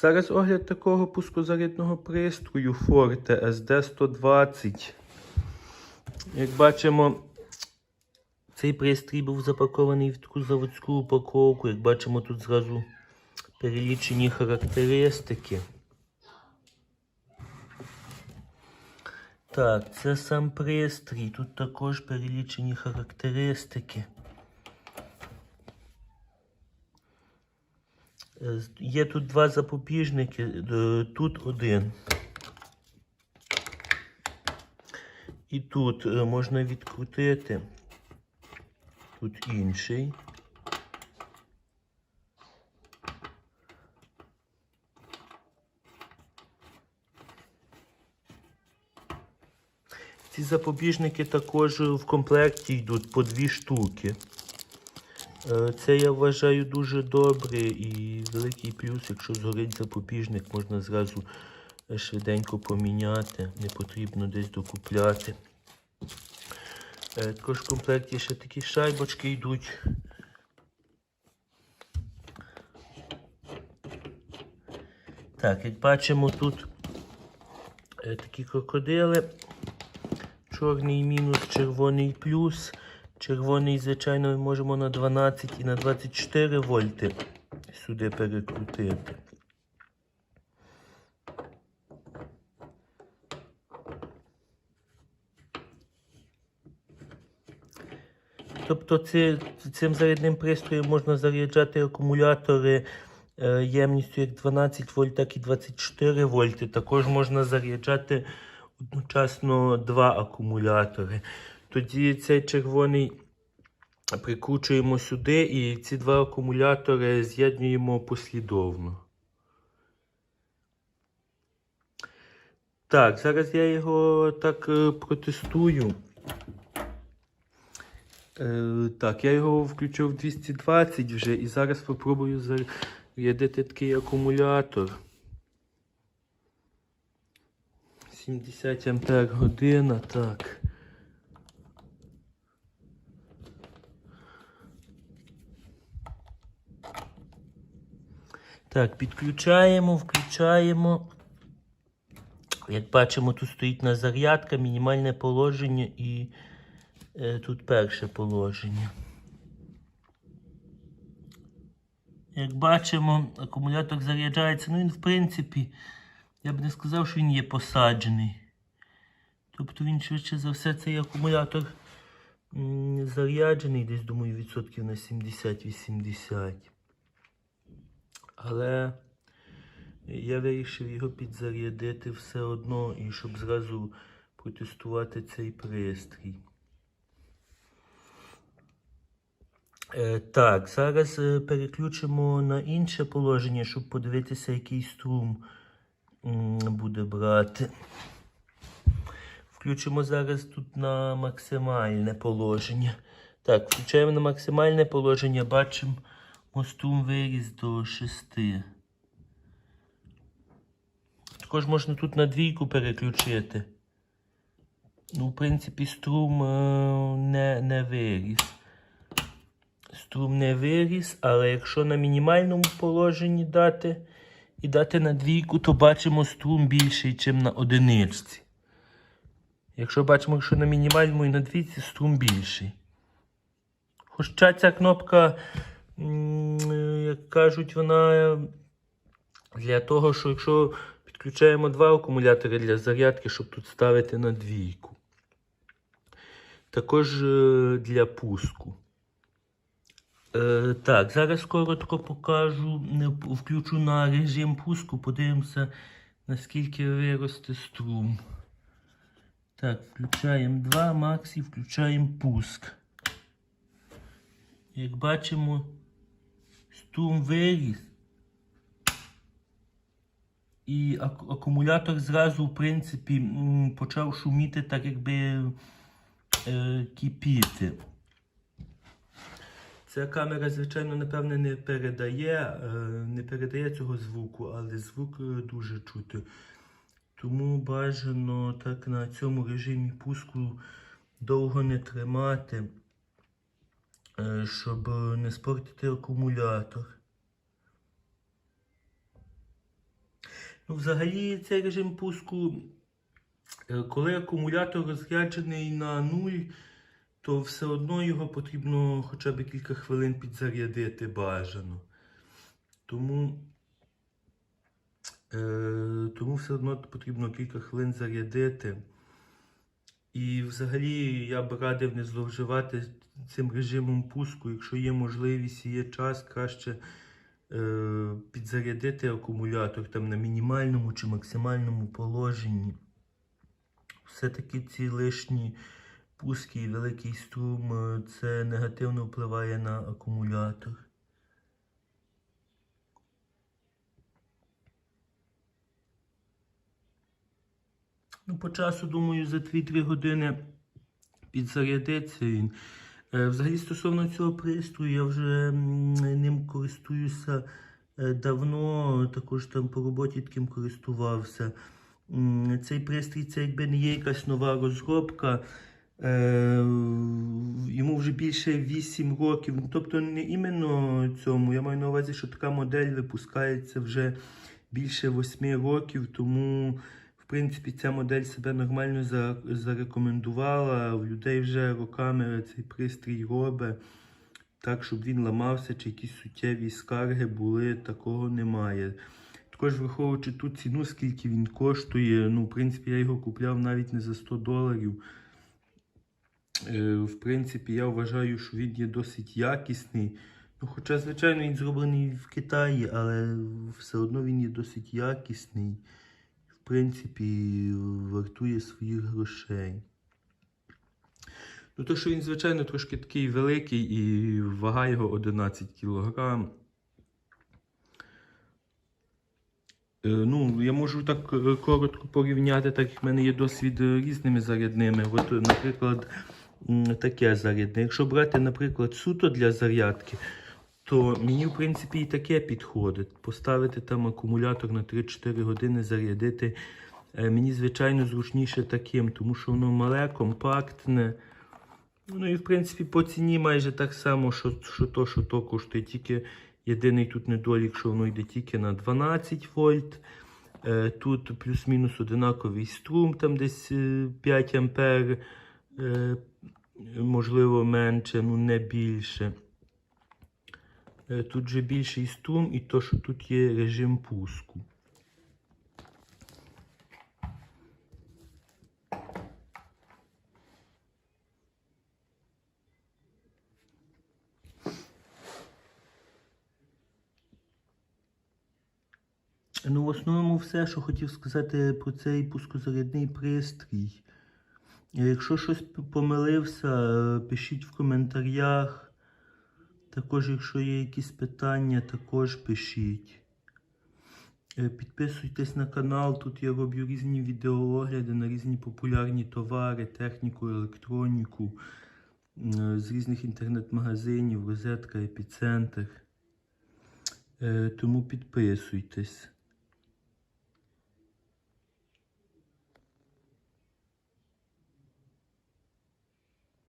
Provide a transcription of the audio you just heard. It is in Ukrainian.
Зараз огляд такого пускозарядного пристрою Forte SD120. Як бачимо, цей пристрій був запакований в таку заводську упаковку. Як бачимо, тут зразу перелічені характеристики. Так, це сам пристрій. Тут також перелічені характеристики. Е, з- Є тут два запобіжники, е, тут один. І тут е, можна відкрутити. Тут інший. Ці запобіжники також в комплекті йдуть по дві штуки. Е, Це я вважаю дуже добре і великий плюс, якщо згорить запобіжник, можна зразу е, швиденько поміняти, не потрібно десь докупляти. Е, Також в комплекті ще такі шайбочки йдуть. Так, як бачимо, тут такі крокодили. Чорний мінус, червоний плюс. Червоний, звичайно, ми можемо на 12 і на 24 вольти сюди перекрутити. Тобто цим зарядним пристроєм можна заряджати акумулятори е, ємністю як 12 вольт, так і 24 вольти. Також можна заряджати одночасно два акумулятори. Тоді цей червоний прикручуємо сюди і ці два акумулятори з'єднуємо послідовно. Так, зараз я його так е, протестую. Е, так, я його включив в 220 вже і зараз спробую зарядити такий акумулятор. 70 ампер година, так. Так, підключаємо, включаємо. Як бачимо, тут стоїть на зарядка, мінімальне положення і е, тут перше положення. Як бачимо, акумулятор заряджається. Ну він, в принципі, я б не сказав, що він є посаджений. Тобто він швидше за все цей акумулятор заряджений, десь, думаю, відсотків на 70-80. Але я вирішив його підзарядити все одно і щоб зразу протестувати цей пристрій. Е, так, зараз е, переключимо на інше положення, щоб подивитися, який струм буде брати. Включимо зараз тут на максимальне положення. Так, включаємо на максимальне положення, бачимо, струм виріс до 6. Також можна тут на двійку переключити. Ну, в принципі, струм е, не, не виріс. Струм не виріс, але якщо на мінімальному положенні дати і дати на двійку, то бачимо струм більший, ніж на одиничці. Якщо бачимо, що на мінімальному і на двійці струм більший. Хоча ця кнопка, як кажуть, вона для того, що якщо підключаємо два акумулятори для зарядки, щоб тут ставити на двійку. Також е, для пуску. Е, так, зараз коротко покажу, включу на режим пуску, подивимося, наскільки виросте струм. Так, включаємо 2, макс і включаємо пуск. Як бачимо, струм виріс. І акумулятор зразу, в принципі, почав шуміти, так якби е, кипіти. Ця камера, звичайно, напевне, не передає, е, не передає цього звуку, але звук е, дуже чути. Тому бажано так на цьому режимі пуску довго не тримати, щоб не спортити акумулятор. Ну, взагалі, цей режим пуску, е, коли акумулятор розряджений на нуль, то все одно його потрібно хоча б кілька хвилин підзарядити бажано. Тому, е, тому все одно потрібно кілька хвилин зарядити. І взагалі я б радив не зловживати цим режимом пуску. Якщо є можливість і є час, краще е, підзарядити акумулятор там на мінімальному чи максимальному положенні. Все-таки ці лишні пуски і великий струм е, це негативно впливає на акумулятор. Ну, по часу, думаю, за 2-3 години підзарядиться він. Е, Взагалі, стосовно цього пристрою, я вже ним користуюся е, давно, також там по роботі таким користувався. Цей пристрій це якби не є якась нова розробка. Е, Йому вже більше 8 років. Тобто не іменно цьому. Я маю на увазі, що така модель випускається вже більше 8 років, тому в принципі ця модель себе нормально зарекомендувала. В людей вже роками цей пристрій робить. Так, щоб він ламався, чи якісь суттєві скарги були, такого немає. Також враховуючи ту ціну, скільки він коштує, ну, в принципі, я його купляв навіть не за 100 доларів. Е, В принципі, я вважаю, що він є досить якісний. Ну, хоча, звичайно, він зроблений в Китаї, але все одно він є досить якісний. Принципі, вартує своїх грошей. Ну, то, що він, звичайно, трошки такий великий і вага його 11 кг. Е, Ну, я можу так е, коротко порівняти, так як в мене є досвід е, різними зарядними. От, наприклад, таке зарядне. Якщо брати, наприклад, суто для зарядки, то мені, в принципі, і таке підходить. Поставити там акумулятор на 3-4 години, зарядити. Е, Мені, звичайно, зручніше таким, тому що воно мале, компактне. Ну і в принципі по ціні майже так само, що, що то, що то коштує. Тільки єдиний тут недолік, що воно йде тільки на 12 вольт. Е, Тут плюс-мінус одинаковий струм, там десь е, 5 ампер, е, можливо менше, ну не більше. Е, Тут же більший струм і то, що тут є режим пуску. Ну, в основному все, що хотів сказати про цей пускозарядний пристрій. Е, Якщо щось помилився, е, пишіть в коментарях. Також, якщо є якісь питання, також пишіть. Е, Підписуйтесь на канал, тут я роблю різні відеоогляди на різні популярні товари, техніку, електроніку е, з різних інтернет-магазинів, розетка, епіцентр. Е, Тому підписуйтесь.